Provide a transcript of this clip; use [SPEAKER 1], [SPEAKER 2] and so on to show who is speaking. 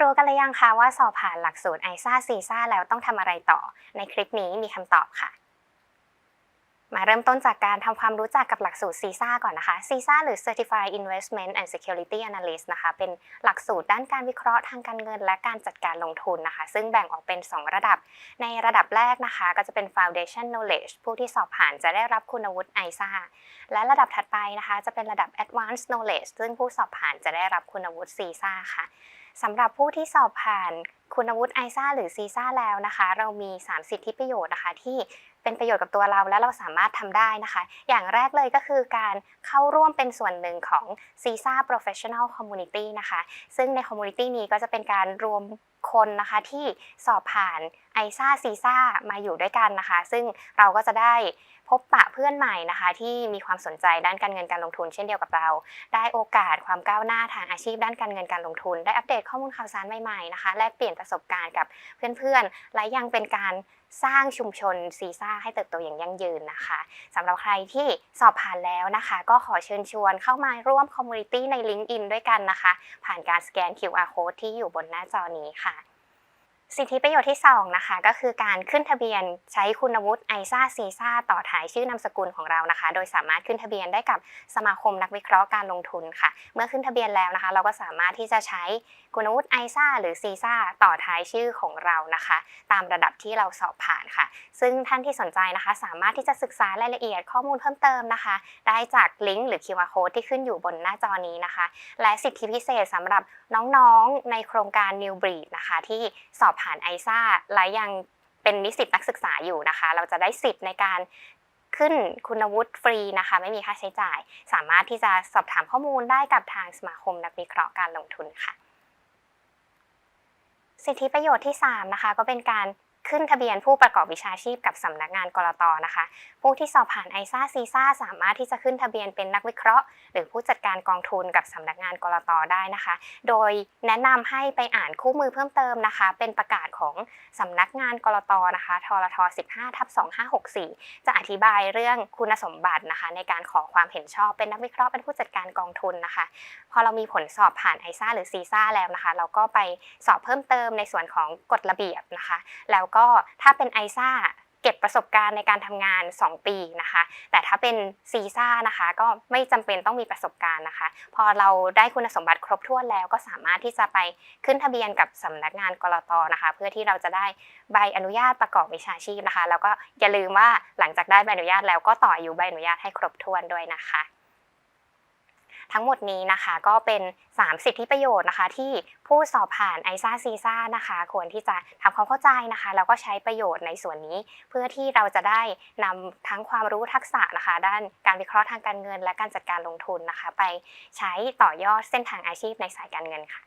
[SPEAKER 1] รู้กันหรือยังคะว่าสอบผ่านหลักสูตรไอซ่าซีซ่าแล้วต้องทำอะไรต่อ ในคลิปนี้มีคำตอบค่ะ มาเริ่มต้นจากการทำความรู้จักกับหลักสูตรซีซ่าก่อนนะคะซีซ่าหรือ Certified Investment and Security Analyst นะคะ เป็นหลักสูตรด้านการวิเคราะห์ทางการเงิน และการจัดการลงทุนนะคะ ซึ่งแบ่งออกเป็น 2 ระดับ ในระดับแรกนะคะ ก็จะเป็น Foundation Knowledge ผู้ที่สอบผ่านจะได้รับคุณวุฒิไอซ่าและระดับถัดไปนะคะ จะเป็นระดับ Advanced Knowledge ซึ่งผู้สอบผ่านจะได้รับคุณวุฒิซีซ่าค่ะ สำหรับผู้ที่สอบผ่านคุณวุฒิไอซ่าหรือซีซ่าแล้วนะคะ เรามี3สิทธิประโยชน์นะคะ ที่เป็นประโยชน์กับตัวเราและเราสามารถทำได้นะคะ อย่างแรกเลยก็คือการเข้าร่วมเป็นส่วนหนึ่งของ CISA Professional Community นะคะ ซึ่งใน Community นี้ก็จะเป็นการรวมคนนะคะที่สอบผ่านไอซ่าซีซ่ามาอยู่ด้วยกันนะคะ ซึ่งเราก็จะได้พบปะเพื่อนใหม่นะคะ ที่มีความสนใจด้านการเงินการลงทุนเช่นเดียวกับเรา ได้โอกาสความก้าวหน้าทางอาชีพด้านการเงินการลงทุน ได้อัปเดตข้อมูลข่าวสารใหม่ๆนะคะแลกเปลี่ยนประสบการณ์กับเพื่อนๆ และยังเป็นการสร้างชุมชนซีซ่าให้เติบโตอย่างยั่งยืนนะคะสำหรับใครที่สอบผ่านแล้วนะคะ ก็ขอเชิญชวนเข้ามาร่วมคอมมูนิตี้ใน LinkedIn ด้วยกันนะคะ ผ่านการสแกน QR code ที่อยู่บนหน้าจอนี้ค่ะ สิทธิประโยชน์ที่ 2 นะคะ ก็คือการขึ้นทะเบียนใช้คุณวุฒิไอซ่าซีซ่าต่อท้ายชื่อนามสกุลของเรานะคะ โดยสามารถขึ้นทะเบียนได้กับสมาคมนักวิเคราะห์การลงทุนค่ะ เมื่อขึ้นทะเบียนแล้วนะคะ เราก็สามารถที่จะใช้คุณวุฒิไอซ่าหรือซีซ่าต่อท้ายชื่อของเรานะคะ ตามระดับที่เราสอบผ่านค่ะ ซึ่งท่านที่สนใจนะคะ สามารถที่จะศึกษารายละเอียดข้อมูลเพิ่มเติมนะคะ ได้จากลิงก์หรือ QR code ที่ขึ้นอยู่บนหน้าจอนี้นะคะ และสิทธิพิเศษสำหรับน้องๆในโครงการ New Breed นะคะ ที่สอบผ่านไอซ่าและยังเป็นนิสิตนักศึกษาอยู่นะคะ เราจะได้สิทธิ์ในการขึ้นคุณวุฒิฟรีนะคะ ไม่มีค่าใช้จ่าย สามารถที่จะสอบถามข้อมูลได้กับทางสมาคมนักวิเคราะห์การลงทุนค่ะ สิทธิประโยชน์ที่ 3 นะคะ ก็เป็นการ ขึ้นทะเบียนผู้ประกอบวิชาชีพกับสำนักงานกรตนะคะ ผู้ที่สอบผ่านไอซ่าซีซ่าสามารถที่จะขึ้นทะเบียนเป็นนักวิเคราะห์ หรือผู้จัดการกองทุนกับสำนักงานกรตได้นะคะ โดยแนะนำให้ไปอ่านคู่มือเพิ่มเติมนะคะ เป็นประกาศของสำนักงานกรตนะคะทรท15ทับ2564 จะอธิบายเรื่องคุณสมบัตินะคะ ในการขอความเห็นชอบเป็นนักวิเคราะห์เป็นผู้จัดการกองทุนนะคะ พอเรามีผลสอบผ่านไอซ่าหรือซีซ่าแล้วนะคะ เราก็ไปสอบเพิ่มเติมในส่วนของกฎระเบียบนะคะ แล้วก็ถ้าเป็นไอซ่าเก็บประสบการณ์ในการทำงาน 2 ปีนะคะ แต่ถ้าเป็นซีซ่านะคะก็ไม่จำเป็นต้องมีประสบการณ์นะคะ พอเราได้คุณสมบัติครบถ้วนแล้วก็สามารถที่จะไปขึ้นทะเบียนกับสำนักงานกรตนะคะ เพื่อที่เราจะได้ใบอนุญาตประกอบวิชาชีพนะคะ แล้วก็อย่าลืมว่าหลังจากได้ใบอนุญาตแล้วก็ต่ออายุใบอนุญาตให้ครบถ้วนด้วยนะคะ ทั้งหมดนี้นะคะก็เป็น 3 สิทธิประโยชน์นะคะ ที่ผู้สอบผ่านไอซ่าซีซ่านะคะ ควรที่จะทำความเข้าใจนะคะ แล้วก็ใช้ประโยชน์ในส่วนนี้ เพื่อที่เราจะได้นำทั้งความรู้ทักษะนะคะ ด้านการวิเคราะห์ทางการเงิน และการจัดการลงทุนนะคะ ไปใช้ต่อยอดเส้นทางอาชีพในสายการเงินค่ะ